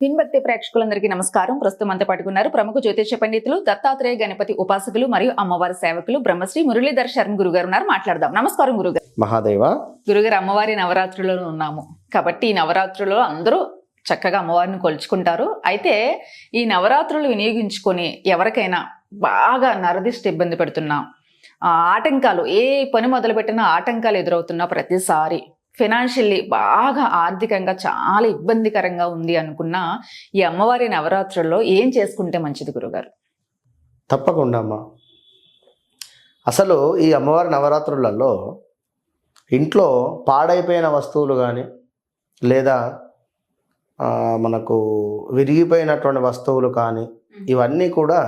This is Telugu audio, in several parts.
పిన్భక్తి ప్రేక్షకులందరికీ నమస్కారం. ప్రస్తుతం అంతా పట్టుకున్నారు ప్రముఖ జ్యోతిష పండితులు దత్తాత్రేయ గణపతి ఉపాసకులు మరియు అమ్మవారి సేవకులు బ్రహ్మశ్రీ మురళీధర్ శర్మ గురుగారు ఉన్నారు. మాట్లాడదాం. నమస్కారం గురుగారు. మహాదేవ. గురుగారు అమ్మవారి నవరాత్రులలో ఉన్నాము. కాబట్టి ఈ నవరాత్రులలో అందరూ చక్కగా అమ్మవారిని కొలుచుకుంటారు. అయితే ఈ నవరాత్రులు వినియోగించుకొని ఎవరికైనా బాగా నరదిష్టి ఇబ్బంది పెడుతున్నా ఆ, ఆటంకాలు ఏ పని మొదలుపెట్టినా ఆటంకాలు ఎదురవుతున్నా ప్రతిసారి ఫినాన్షియల్లీ బాగా ఆర్థికంగా చాలా ఇబ్బందికరంగా ఉంది అనుకున్న ఈ అమ్మవారి నవరాత్రుల్లో ఏం చేసుకుంటే మంచిది గురుగారు? తప్పకుండా అమ్మా. అసలు ఈ అమ్మవారి నవరాత్రులలో ఇంట్లో పాడైపోయిన వస్తువులు కానీ లేదా మనకు విరిగిపోయినటువంటి వస్తువులు కానీ ఇవన్నీ కూడా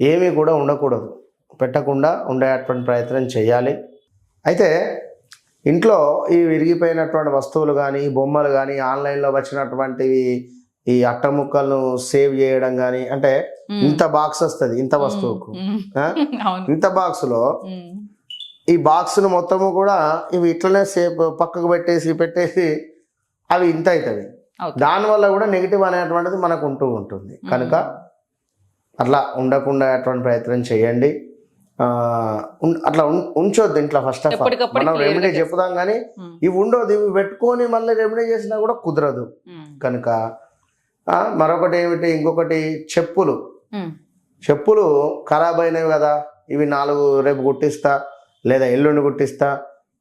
ఏమీ కూడా ఉండకూడదు. పెట్టకుండా ఉండేటువంటి ప్రయత్నం చేయాలి. అయితే ఇంట్లో ఈ విరిగిపోయినటువంటి వస్తువులు కానీ బొమ్మలు కానీ ఆన్లైన్లో వచ్చినటువంటివి ఈ అట్టముక్కలను సేవ్ చేయడం కానీ అంటే ఇంత బాక్స్ వస్తుంది ఇంత వస్తువుకు. ఇంత బాక్స్లో. ఈ బాక్స్ను మొత్తము కూడా ఇవి ఇట్లనే సేపు పక్కకు పెట్టేసి పెట్టేసి అవి ఇంత అవుతుంది. దానివల్ల కూడా నెగిటివ్ అనేటువంటిది మనకు ఉంటూ ఉంటుంది. కనుక అట్లా ఉండకుండా అటువంటి ప్రయత్నం చేయండి. అట్లా ఉంచొద్దు ఇంట్లో ఫస్ట్ ఆఫ్ ఆల్ మనం రెమెడీ. చెప్తాం కానీ. ఇవి ఉండదు ఇవి పెట్టుకొని మళ్ళీ రెమెడీ చేసినా కూడా కుదరదు. కనుక మరొకటి ఏమిటి ఇంకొకటి చెప్పులు. చెప్పులు ఖరాబ్ అయినవి కదా ఇవి నాలుగు రేపు కుట్టిస్తా లేదా ఎల్లుండి కుట్టిస్తా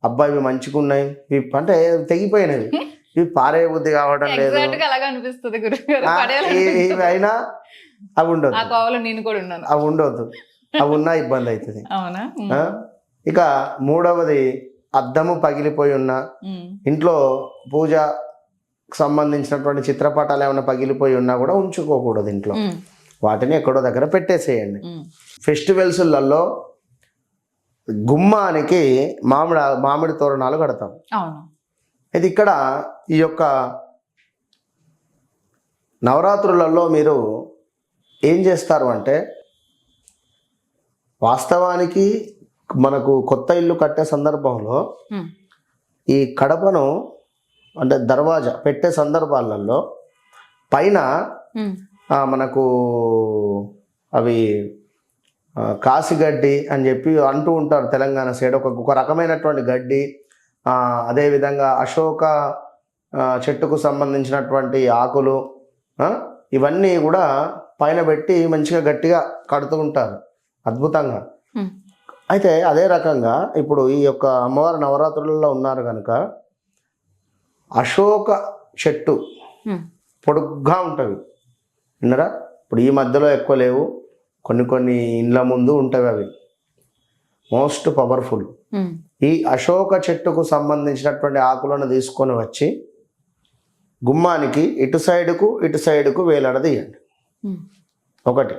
అబ్బాయి ఇవి మంచిగా ఉన్నాయి ఇవి అంటే తెగిపోయినవి. ఇవి పారే బుద్ధి కావడం లేదు. ఇవి అయినా అవి ఉండొద్దు. ఆ కోవలో నేను కూడా ఉన్నాను. అవి ఉండొద్దు. అవి ఉన్నా ఇబ్బంది అవుతుంది అవునా? ఇక మూడవది అద్దము పగిలిపోయి ఉన్న. ఇంట్లో పూజ సంబంధించినటువంటి చిత్రపటాలు ఏమైనా పగిలిపోయి ఉన్నా కూడా ఉంచుకోకూడదు ఇంట్లో. వాటిని ఎక్కడో దగ్గర పెట్టేసేయండి. ఫెస్టివల్స్లలో గుమ్మానికి మామిడి మామిడి తోరణాలు కడతాం ఇది ఇక్కడ ఈ యొక్క నవరాత్రులలో మీరు ఏం చేస్తారు అంటే వాస్తవానికి మనకు కొత్త ఇల్లు కట్టే సందర్భంలో. ఈ కడపను అంటే దర్వాజా పెట్టే సందర్భాలలో పైన మనకు అవి కాసిగడ్డి అని చెప్పి అంటూ ఉంటారు తెలంగాణ సైడ్. ఒక ఒక రకమైనటువంటి గడ్డి అదేవిధంగా అశోక చెట్టుకు సంబంధించినటువంటి ఆకులు ఇవన్నీ కూడా పైన పెట్టి మంచిగా గట్టిగా కడుతూ ఉంటారు. అద్భుతంగా. అయితే అదే రకంగా ఇప్పుడు ఈ యొక్క అమ్మవారి నవరాత్రులలో ఉన్నారు కనుక అశోక చెట్టు. పొడుగ్గా ఉంటవి విన్నరా ఇప్పుడు ఈ మధ్యలో ఎక్కువ లేవు కొన్ని కొన్ని ఇండ్ల ముందు ఉంటవి అవి మోస్ట్ పవర్ఫుల్. ఈ అశోక చెట్టుకు సంబంధించినటువంటి ఆకులను తీసుకొని వచ్చి గుమ్మానికి ఇటు సైడుకు ఇటు సైడుకు వేలాడదీయండి. ఒకటి.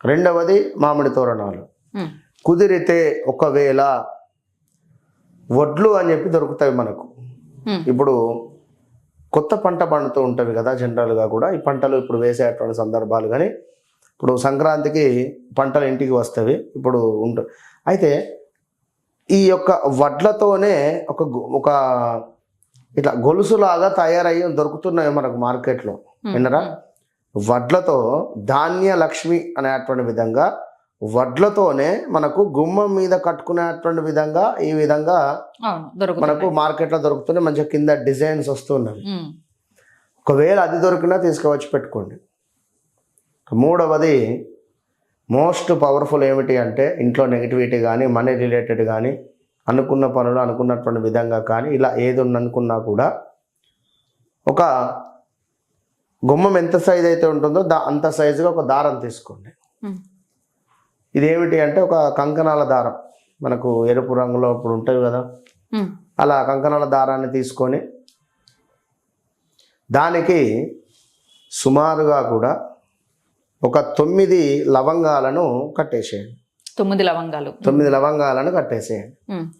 రెండవది మామిడి తోరణాలు. కుదిరితే ఒకవేళ వడ్లు అని చెప్పి దొరుకుతాయి మనకు. ఇప్పుడు కొత్త పంట పండుతూ ఉంటుంది కదా జనరల్గా కూడా. ఈ పంటలు ఇప్పుడు వేసేటువంటి సందర్భాలు కానీ ఇప్పుడు సంక్రాంతికి పంటలు ఇంటికి వస్తవి. ఇప్పుడు ఉంట అయితే ఈ యొక్క వడ్లతోనే ఒక ఒక ఇట్లా గొలుసులాగా తయారయ్యి దొరుకుతున్నాయి మనకు మార్కెట్లో. విన్నరా? వడ్లతో ధాన్య లక్ష్మి అనేటువంటి విధంగా వడ్లతోనే మనకు గుమ్మం మీద కట్టుకునేటువంటి విధంగా ఈ విధంగా మనకు మార్కెట్లో దొరుకుతున్నాయి మంచిగా కింద డిజైన్స్ వస్తున్నవి మ్మ్. ఒకవేళ అది దొరికినా తీసుకువచ్చి పెట్టుకోండి. మూడవది మోస్ట్ పవర్ఫుల్ ఏమిటి అంటే ఇంట్లో నెగిటివిటీ కానీ మనీ రిలేటెడ్ కానీ అనుకున్న పనులు అనుకున్నటువంటి విధంగా కానీ ఇలా ఏది ఉన్న అనుకున్నా కూడా ఒక గుమ్మం ఎంత సైజ్ అయితే ఉంటుందో దా అంత సైజుగా ఒక దారం తీసుకోండి. ఇదేమిటి అంటే ఒక కంకణాల దారం. మనకు ఎరుపు రంగులో ఇప్పుడు ఉంటాయి కదా. అలా కంకణాల దారాన్ని తీసుకొని దానికి సుమారుగా కూడా ఒక తొమ్మిది లవంగాలను కట్టేసేయండి. తొమ్మిది లవంగాలు. తొమ్మిది లవంగాలను కట్టేసేయండి. మ్మ్.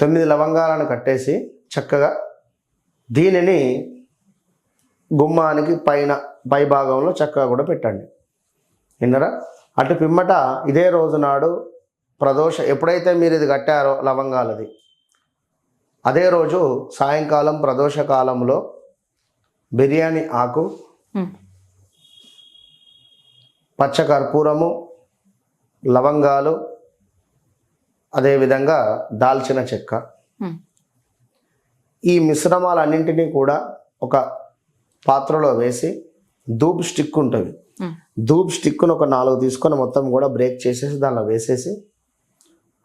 తొమ్మిది లవంగాలను కట్టేసి చక్కగా దీనిని గుమ్మానికి పైన పై భాగంలో చక్కగా కూడా పెట్టండి. విన్నరా? అటు పిమ్మట ఇదే రోజు నాడు ప్రదోష ఎప్పుడైతే మీరు ఇది కట్టారో లవంగాలది అదే రోజు సాయంకాలం ప్రదోష కాలంలో బిర్యానీ ఆకు ఉమ్, పచ్చ కర్పూరము లవంగాలు అదేవిధంగా దాల్చిన చెక్క. ఈ మిశ్రమాలన్నింటినీ కూడా ఒక పాత్రలో వేసి ధూప్ స్టిక్ ఉంటుంది. ధూప్ స్టిక్ను ఒక నాలుగు తీసుకొని మొత్తం కూడా బ్రేక్ చేసేసి దానిలో వేసేసి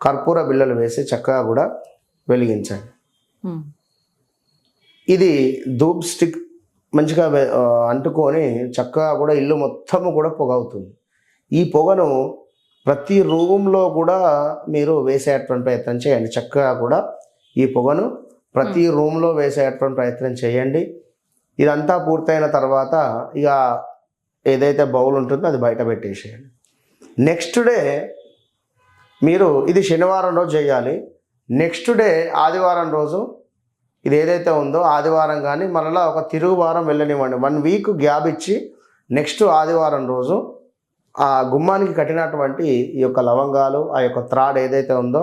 కర్పూర బిళ్ళలు వేసి చక్కగా కూడా వెలిగించండి ఇది ధూప్ స్టిక్ మంచిగా అంటుకొని చక్కగా కూడా ఇల్లు మొత్తము కూడా పొగ అవుతుంది. ఈ పొగను ప్రతి రూమ్లో కూడా మీరు వేసేటువంటి ప్రయత్నం చేయండి. చక్కగా కూడా ఈ పొగను ప్రతి రూమ్లో వేసేటువంటి ప్రయత్నం చేయండి. ఇదంతా పూర్తయిన తర్వాత ఇక ఏదైతే బౌల్ ఉంటుందో అది బయట పెట్టేసేయండి. నెక్స్ట్ డే మీరు ఇది శనివారం రోజు చేయాలి. నెక్స్ట్ డే ఆదివారం రోజు ఇది ఏదైతే ఉందో ఆదివారం కానీ మరలా ఒక తిరుగు వారం వెళ్ళనివ్వండి. వన్ వీక్ గ్యాప్ ఇచ్చి నెక్స్ట్ ఆదివారం రోజు ఆ గుమ్మానికి కట్టినటువంటి ఈ యొక్క లవంగాలు ఆ యొక్క త్రాడ్ ఏదైతే ఉందో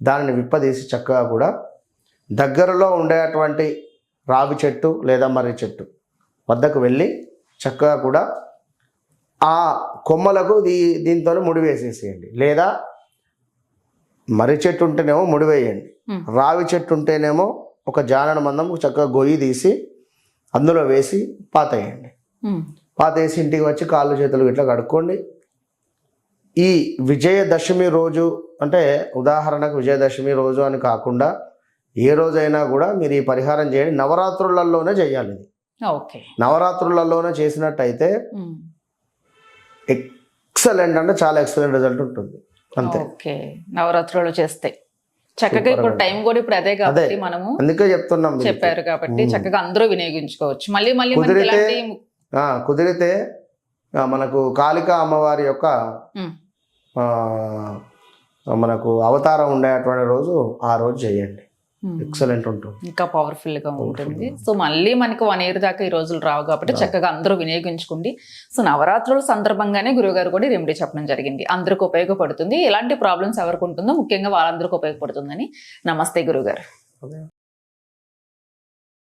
దానిని విప్పదీసి చక్కగా కూడా దగ్గరలో ఉండేటువంటి రావి చెట్టు లేదా మర్రి చెట్టు వద్దకు వెళ్ళి చక్కగా కూడా ఆ కొమ్మలకు దీ దీంతో ముడి వేసేసేయండి. లేదా మర్రి చెట్టు ఉంటేనేమో ముడి వేయండి. ఉమ్, రావి చెట్టు ఉంటేనేమో ఒక జానడ మందం చక్కగా గొయ్యి తీసి అందులో వేసి పాతేయండి. పాతేసి ఇంటికి వచ్చి కాళ్ళు చేతులు ఇట్లా కడుక్కోండి. ఈ విజయదశమి రోజు అంటే ఉదాహరణకు విజయదశమి రోజు అని కాకుండా ఏ రోజైనా కూడా మీరు ఈ పరిహారం చేయండి. నవరాత్రులలోనే చేయాలి ఇది. ఓకే. నవరాత్రులలోనే చేసినట్టయితే ఎక్సలెంట్ అంటే చాలా ఎక్సలెంట్ రిజల్ట్ ఉంటుంది. అంతే. ఓకే. నవరాత్రులు చేస్తే. చక్కగా ఇప్పుడు టైం కూడా ఇప్పుడు అదే కాబట్టి మనము అందుకే చెప్తున్నాం. చెప్పారు కాబట్టి చక్కగా అందరూ వినియోగించుకోవచ్చు. మళ్ళీ మళ్ళీ కుదిరితే- కుదిరితే మనకు కాళిక అమ్మవారి యొక్క మనకు అవతారం ఉండేటువంటి రోజు ఆ రోజు చేయండి. ఎక్సలెంట్ ఉంటుంది. ఇంకా పవర్ఫుల్గా ఉంటుంది. సో మళ్ళీ మనకి వన్ ఇయర్ దాకా ఈ రోజులు రావు కాబట్టి చక్కగా అందరూ వినియోగించుకోండి. సో నవరాత్రుల సందర్భంగానే గురుగారు కూడా రెమెడీ చెప్పడం జరిగింది. అందరికి ఉపయోగపడుతుంది. ఎలాంటి ప్రాబ్లమ్స్ ఎవరికి ఉంటుందో ముఖ్యంగా వాళ్ళందరికీ ఉపయోగపడుతుందని నమస్తే గురుగారు